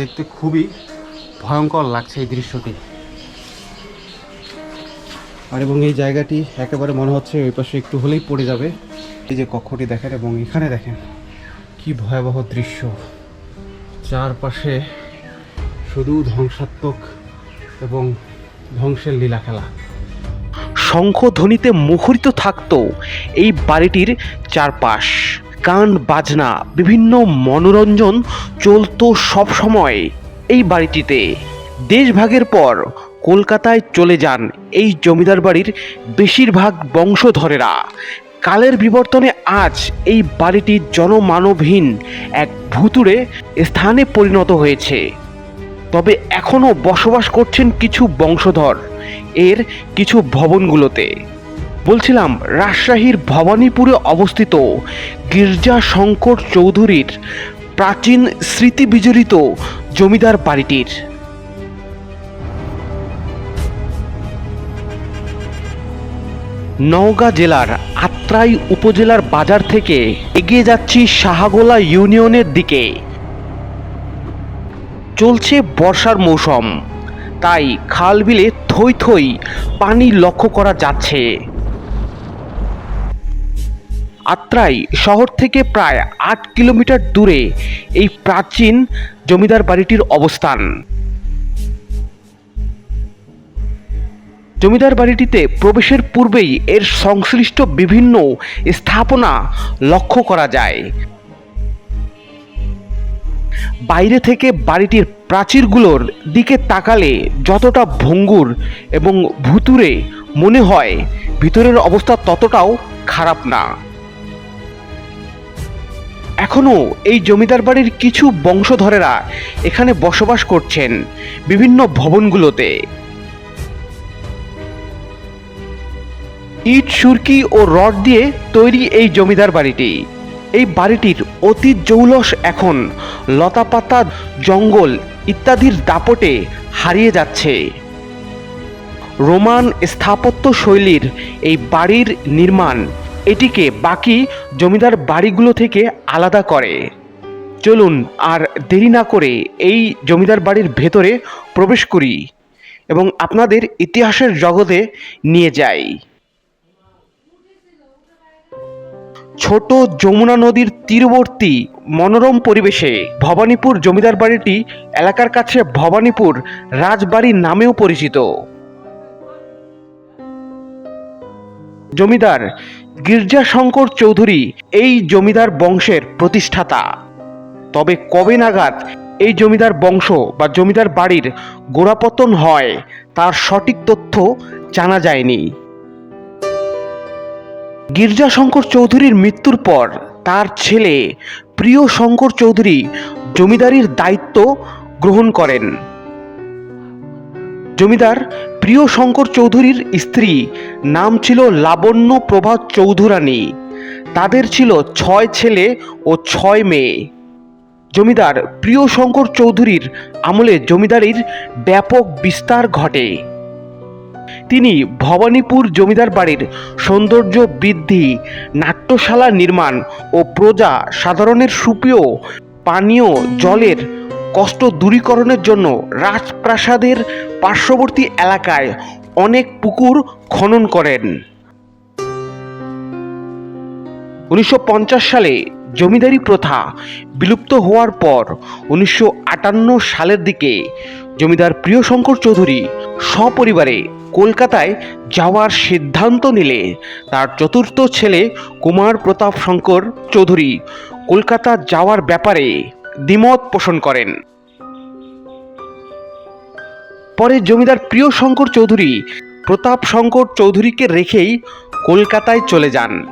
দেখতে খুবই ভয়ঙ্কর লাগছে এই দৃশ্যটি। আর এবং এই জায়গাটি একেবারে মনে হচ্ছে ওই পাশে একটু হলেই পড়ে যাবে। এই যে কক্ষটি দেখেন এবং এখানে দেখেন কি ভয়াবহ দৃশ্য। চারপাশে শুধু ধ্বংসাত্মক এবং ধ্বংসের লীলা খেলা। শঙ্খধ্বনিতে মুখরিত থাকতো এই বাড়িটির চারপাশ। গান, বাজনা, বিভিন্ন মনোরঞ্জন চলতো সব সময় এই বাড়িটিতে। দেশভাগের পর কলকাতায় চলে যান এই জমিদার বাড়ির বেশিরভাগ বংশধরেরা। কালের বিবর্তনে আজ এই বাড়িটি জনমানবহীন এক ভুতুড়ে স্থানে পরিণত হয়েছে। তবে এখনও বসবাস করছেন কিছু বংশধর। এর কিছু ভবনগুলোতে। বলছিলাম, রাজশাহীর ভবানীপুরে অবস্থিত গির্জা শঙ্কর চৌধুরীর প্রাচীন স্মৃতি বিজড়িত জমিদার বাড়িটির। নওগাঁ জেলার আত্রাই উপজেলার বাজার থেকে এগিয়ে যাচ্ছি সাহাগোলা ইউনিয়নের দিকে। চলছে বর্ষার মৌসুম, তাই খাল বিলে থই থই পানি লক্ষ্য করা যাচ্ছে। আত্রাই শহর থেকে প্রায় আট কিলোমিটার দূরে এই প্রাচীন জমিদার বাড়িটির অবস্থান। জমিদার বাড়িটিতে প্রবেশের পূর্বেই এর সংশ্লিষ্ট বিভিন্ন স্থাপনা লক্ষ্য করা যায়। বাইরে থেকে বাড়িটির প্রাচীরগুলোর দিকে তাকালে যতটা ভঙ্গুর এবং ভুতুরে মনে হয়, ভিতরের অবস্থা ততটাও খারাপ না। এখনও এই জমিদার বাড়ির কিছু বংশধরেরা এখানে বসবাস করছেন বিভিন্ন ভবনগুলোতে। ইট, সুরকি ও রড দিয়ে তৈরি এই জমিদার বাড়িটি। এই বাড়িটির অতি জৌলস এখন লতাপাতা, জঙ্গল ইত্যাদির দাপটে হারিয়ে যাচ্ছে। রোমান স্থাপত্য শৈলীর এই বাড়ির নির্মাণ এটিকে বাকি জমিদার বাড়িগুলো থেকে আলাদা করে। চলুন আর দেরি না করে এই জমিদার বাড়ির ভেতরে প্রবেশ করি এবং আপনাদের ইতিহাসের জগতে নিয়ে যাই। ছোট যমুনা নদীর তীরবর্তী মনোরম পরিবেশে ভবানীপুর জমিদার বাড়িটি এলাকার কাছে ভবানীপুর রাজবাড়ি নামেও পরিচিত। জমিদার গির্জাশঙ্কর চৌধুরী এই জমিদার বংশের প্রতিষ্ঠাতা। তবে কবে নাগাদ এই জমিদার বংশ বা জমিদার বাড়ির গোড়াপতন হয়, তার সঠিক তথ্য জানা যায়নি। গির্জাশঙ্কর চৌধুরীর মৃত্যুর পর তার ছেলে প্রিয় শঙ্কর চৌধুরী জমিদারির দায়িত্ব গ্রহণ করেন। জমিদার প্রিয় শঙ্কর চৌধুরীর স্ত্রী, নাম ছিল লাবণ্য প্রভা চৌধুরানী। তাদের ছিল ছয় ছেলে ও ছয় মেয়ে। জমিদার, প্রিয় শঙ্কর চৌধুরীর আমলে জমিদারির ব্যাপক বিস্তার ঘটে। তিনি ভবানীপুর জমিদার বাড়ির সৌন্দর্য বৃদ্ধি, নাট্যশালা নির্মাণ ও প্রজা সাধারণের সুপেয় পানীয় জলের কষ্ট দূরীকরণের জন্য রাজপ্রাসাদের পার্শ্ববর্তী এলাকায় অনেক পুকুর খনন করেন। উনিশশো পঞ্চাশ সালে জমিদারি প্রথা বিলুপ্ত হওয়ার পর উনিশশো আটান্ন সালের দিকে জমিদার প্রিয়শঙ্কর চৌধুরী সপরিবারে কলকাতায় যাওয়ার সিদ্ধান্ত নিলে তার চতুর্থ ছেলে কুমার প্রতাপ শঙ্কর চৌধুরী কলকাতা যাওয়ার ব্যাপারে দ্বিমত পোষণ করেন। পরে জমিদার প্রিয় শঙ্কর চৌধুরী প্রতাপ শঙ্কর চৌধুরীকে রেখেই কলকাতায় চলে যান।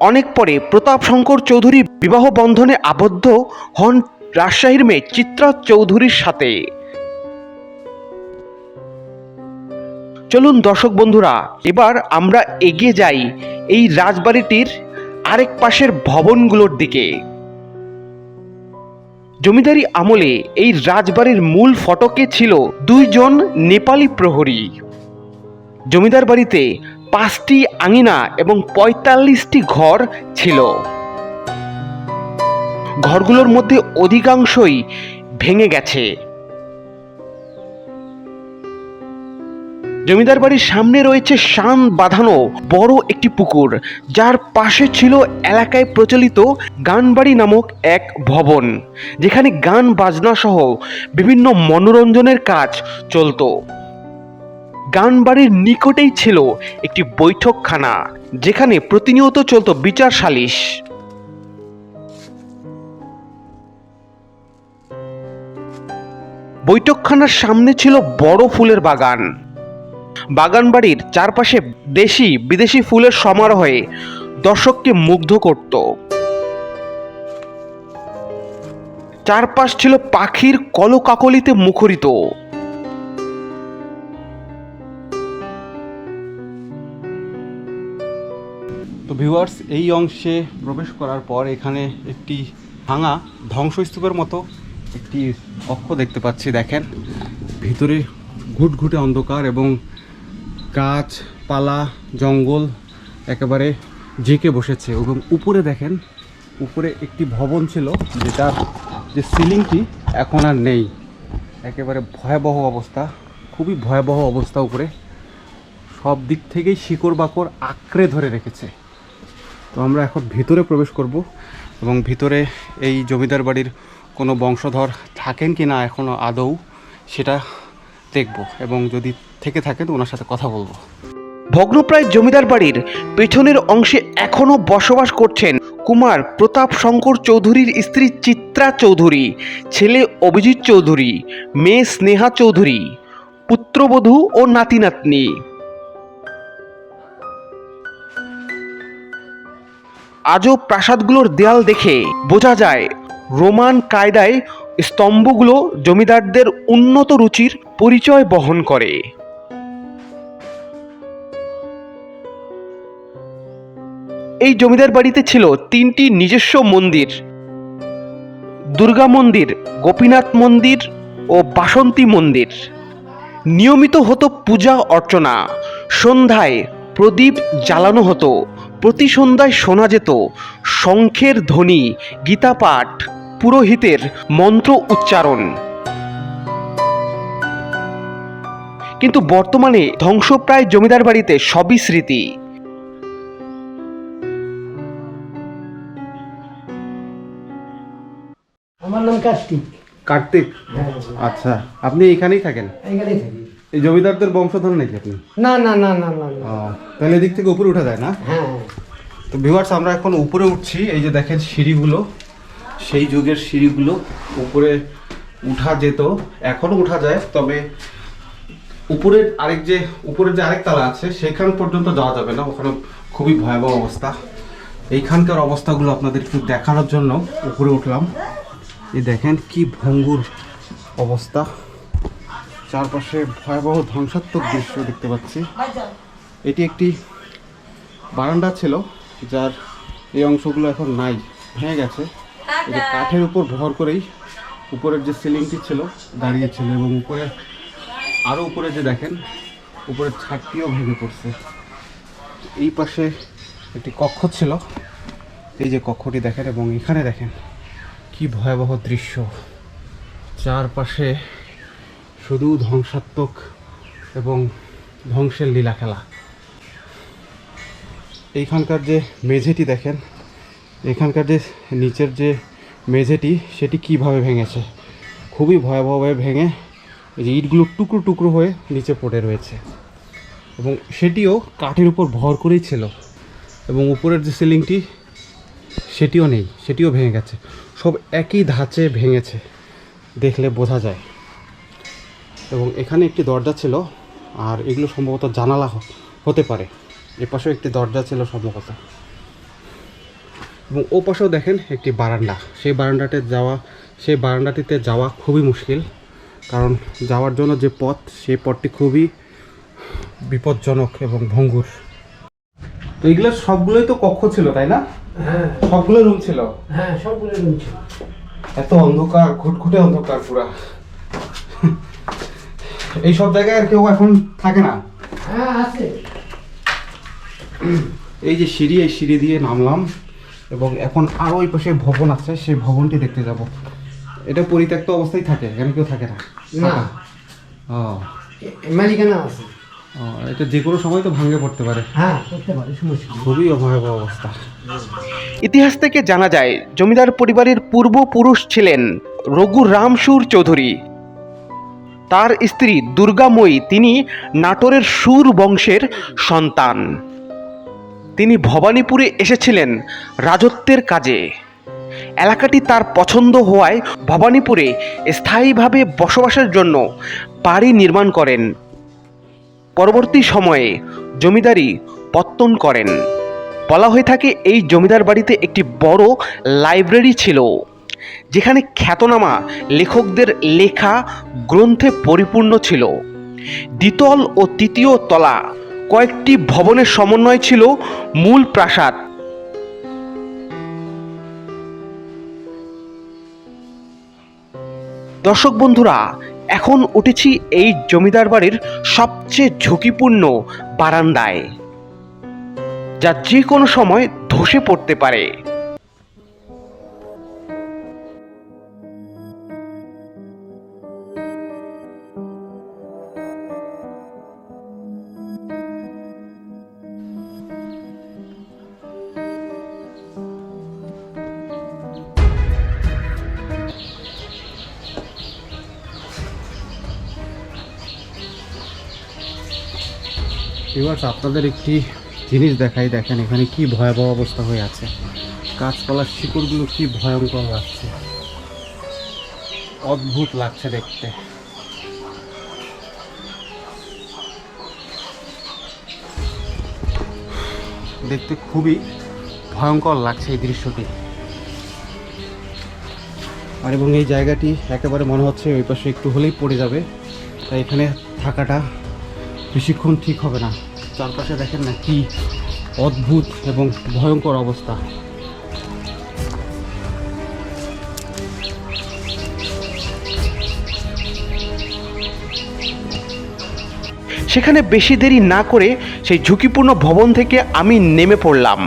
অনেক পরে প্রতাপ শঙ্কর চৌধুরী বিবাহ বন্ধনে আবদ্ধ হন রাজশাহীর মেয়ে চিত্রা চৌধুরীর সাথে। চলুন দর্শক বন্ধুরা, এবার আমরা এগিয়ে যাই এই রাজবাড়িটির আরেক পাশের ভবনগুলোর দিকে। জমিদারি আমলে এই রাজবাড়ির মূল ফটকে ছিল দুইজন নেপালি প্রহরী। জমিদার বাড়িতে পাঁচটি আঙিনা এবং পঁয়তাল্লিশটি ঘর ছিল। ঘরগুলোর মধ্যে অধিকাংশই ভেঙে গেছে। জমিদার বাড়ির সামনে রয়েছে শান বাঁধানো বড় একটি পুকুর। যার পাশে ছিল এলাকায় প্রচলিত গানবাড়ি নামক এক ভবন, যেখানে গান বাজনা সহ বিভিন্ন মনোরঞ্জনের কাজ চলতো। গানবাড়ির নিকটেই ছিল একটি বৈঠকখানা, যেখানে প্রতিনিয়ত চলতো বিচার সালিশ। বৈঠকখানার সামনে ছিল বড় ফুলের বাগান। বাগানবাড়ির চারপাশে দেশি বিদেশি ফুলের সমারোহে দর্শককে মুগ্ধ করত। চারপাশ ছিল পাখির কলকাকলিতে মুখরিত। তো ভিউয়ার্স এই অংশে প্রবেশ করার পর এখানে একটি ভাঙা ধ্বংসস্তূপের মতো একটি কক্ষ দেখতে পাচ্ছি, দেখেন। ভিতরে ঘুটঘুটে অন্ধকার এবং গাছপালা, জঙ্গল একেবারে জেঁকে বসেছে এবং উপরে দেখেন, উপরে একটি ভবন ছিল যেটার যে সিলিংটি এখন আর নেই। একেবারে ভয়াবহ অবস্থা, খুবই ভয়াবহ অবস্থা উপরে। সব দিক থেকেই শিকড় বাকড় আঁকড়ে ধরে রেখেছে। তো আমরা এখন ভিতরে প্রবেশ করব এবং ভিতরে এই জমিদার বাড়ির কোনো বংশধর থাকেন কি না এখনও আদৌ, সেটা দেখব এবং যদি থেকে থাকেন ওনার সাথে কথা বলব। ভগ্নপ্রায় জমিদার বাড়ির পেছনের অংশে এখনও বসবাস করছেন কুমার প্রতাপ শঙ্কর চৌধুরীর স্ত্রী চিত্রা চৌধুরী, ছেলে অভিজিৎ চৌধুরী, মেয়ে স্নেহা চৌধুরী, পুত্রবধূ ও নাতি নাতনি আজও প্রাসাদগুলোর দেয়াল দেখে বোঝা যায়, রোমান কায়দায় স্তম্ভগুলো জমিদারদের উন্নত রুচির পরিচয় বহন করে। এই জমিদার বাড়িতে ছিল তিনটি নিজস্ব মন্দির। দুর্গা মন্দির, গোপীনাথ মন্দির ও বাসন্তী মন্দির। নিয়মিত হতো পূজা অর্চনা, সন্ধ্যায় প্রদীপ জ্বালানো হতো, প্রতি সন্ধ্যায় শোনা যেত, শঙ্খের ধ্বনি, গীতাপাঠ। পুরোহিতের মন্ত্র উচ্চারণ। কিন্তু বর্তমানে ধ্বংসপ্রায় জমিদার বাড়িতে সবই স্মৃতি। আমার নাম কার্তিক। কার্তিক? হ্যাঁ। আচ্ছা আপনি এখানেই থাকেন? এখানেই থাকি। এই জমিদারদের বংশধর নাকি আপনি? না না না না না না। ও, তাহলে এদিক থেকে উপরে উঠা যায় না? হ্যাঁ। তো ভিউয়ার্স আমরা এখন উপরে উঠছি এই যে দেখেন সিঁড়িগুলো। সেই যুগের সিঁড়িগুলো উপরে উঠা যেত এখনও উঠা যায়, তবে উপরের আরেক যে, উপরের যে আরেক তালা আছে সেখান পর্যন্ত যাওয়া যাবে না, ওখানে খুবই ভয়াবহ অবস্থা। এইখানকার অবস্থাগুলো আপনাদের একটু দেখানোর জন্য উপরে উঠলাম। এই দেখেন কি ভঙ্গুর অবস্থা। চারপাশে ভয়াবহ ধ্বংসাত্মক দৃশ্য দেখতে পাচ্ছি। এটি একটি বারান্দা ছিল, যার এই অংশগুলো এখন নাই, ভেঙে গেছে। যে কাঠের উপর ভর করেই উপরের যে সিলিংটি ছিল দাঁড়িয়েছিল এবং উপরে আরও উপরে যে দেখেন উপরের ছাদটিও ভেঙে পড়ছে। এই পাশে একটি কক্ষ ছিল। এই যে কক্ষটি দেখেন এবং এখানে দেখেন কি ভয়াবহ দৃশ্য। চারপাশে শুধু ধ্বংসাত্মক এবং ধ্বংসের লীলা খেলা এইখানকার যে মেঝেটি দেখেন এখানকার যে নিচের যে মেঝেটি, সেটি কীভাবে ভেঙেছে? খুবই ভয়াবহভাবে ভেঙে এই যে ইটগুলো টুকরো টুকরো হয়ে নিচে পড়ে রয়েছে। এবং সেটিও কাঠের উপর ভর করেই ছিল। এবং উপরের যে সিলিংটি, সেটিও নেই, সেটিও ভেঙে গেছে। সব একই ধাঁচে ভেঙেছে, দেখলে বোঝা যায়। এবং এখানে একটি দরজা ছিল, আর এগুলো সম্ভবত জানালা হতে পারে। এ পাশেও একটি দরজা ছিল সম্ভবত। এবং ও পাশেও দেখেন একটি বারান্দা। সেই বারান্দাতে যাওয়া সেই বারান্দাটিতে যাওয়া খুবই মুশকিল। কারণ যাওয়ার জন্য যে পথ সেই পথটি খুবই বিপজ্জনক এবং ভঙ্গুর। তো এগুলো সবগুলোই তো কক্ষ ছিল তাই না? হ্যাঁ। সবগুলো রুম ছিল? হ্যাঁ সবগুলো রুম ছিল। এত অন্ধকার ঘুটঘুটে অন্ধকার পুরা। এই সব জায়গায় আর কেউ এখন থাকে না? হ্যাঁ আছে। এই যে সিঁড়ি এই সিঁড়ি দিয়ে নামলাম। এবং এখন আরও ওই পাশে ভবন আছে সেই ভবনটি দেখতে যাব। এটা পরিত্যক্ত অবস্থায় থাকে এখানে কেউ থাকে না। না। ও। মালিকানা আছে। এটা যে কোনো সময় তো ভাঙে পড়তে পারে। হ্যাঁ পারে খুবই অবস্থা। ইতিহাস থেকে জানা যায় জমিদার পরিবারের পূর্বপুরুষ ছিলেন রঘুরাম সুর চৌধুরী। তার স্ত্রী দুর্গাময়ী তিনি নাটোরের সুর বংশের সন্তান। তিনি ভবানীপুরে এসেছিলেন রাজত্বের কাজে। এলাকাটি তার পছন্দ হওয়ায় ভবানীপুরে স্থায়ীভাবে বসবাসের জন্য বাড়ি নির্মাণ করেন। পরবর্তী সময়ে জমিদারি পত্তন করেন। বলা হয়ে থাকে এই জমিদার বাড়িতে একটি বড় লাইব্রেরি ছিল, যেখানে খ্যাতনামা লেখকদের লেখা গ্রন্থে পরিপূর্ণ ছিল। দ্বিতল ও তৃতীয় তলা কয়েকটি ভবনের সমন্বয় ছিল মূল প্রাসাদ। দর্শক বন্ধুরা, এখন উঠেছি এই জমিদার বাড়ির সবচেয়ে ঝুঁকিপূর্ণ বারান্দায়, যা যে কোনো সময় ধসে পড়তে পারে। এবার আপনাদের একটি জিনিস দেখাই, দেখেন এখানে কি ভয়াবহ অবস্থা হয়ে আছে। গাছপালার শিকড়গুলো কি ভয়ঙ্কর লাগছে। অদ্ভুত লাগছে দেখতে। দেখতে খুবই ভয়ঙ্কর লাগছে এই দৃশ্যটি। আর এবং এই জায়গাটি একেবারে মনে হচ্ছে ওই পাশে একটু হলেই পড়ে যাবে। তাই এখানে থাকাটা বেশিক্ষণ ঠিক হবে না। চারপাশে দেখেন না কি অদ্ভুত এবং ভয়ঙ্কর অবস্থা। সেখানে বেশি দেরি না করে সেই ঝুঁকিপূর্ণ ভবন থেকে আমি নেমে পড়লাম।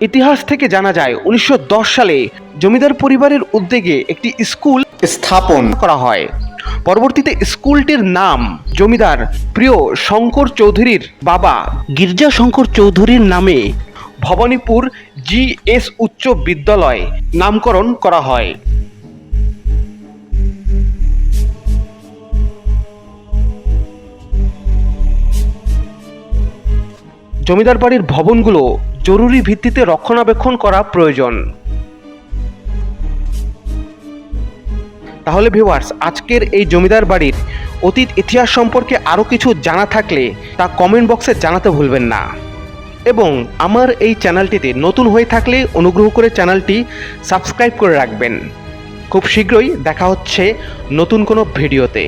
ইতিহাস থেকে জানা যায়, উনিশশো দশ সালে জমিদার পরিবারের উদ্যোগে একটি স্কুল স্থাপন করা হয়। পরবর্তীতে স্কুলটির নাম জমিদার প্রিয় শঙ্কর চৌধুরীর বাবা গির্জা শঙ্কর চৌধুরীর নামে ভবানীপুর জি এস উচ্চ বিদ্যালয় নামকরণ করা হয়। জমিদার বাড়ির ভবনগুলো জরুরি ভিত্তিতে রক্ষণাবেক্ষণ করা প্রয়োজন। তাহলে ভিউয়ার্স আজকের এই জমিদার বাড়ির অতীত ইতিহাস সম্পর্কে আরও কিছু জানা থাকলে তা কমেন্ট বক্সে জানাতে ভুলবেন না। এবং আমার এই চ্যানেলটিতে নতুন হয়ে থাকলে অনুগ্রহ করে চ্যানেলটি সাবস্ক্রাইব করে রাখবেন। খুব শীঘ্রই দেখা হচ্ছে নতুন কোনো ভিডিওতে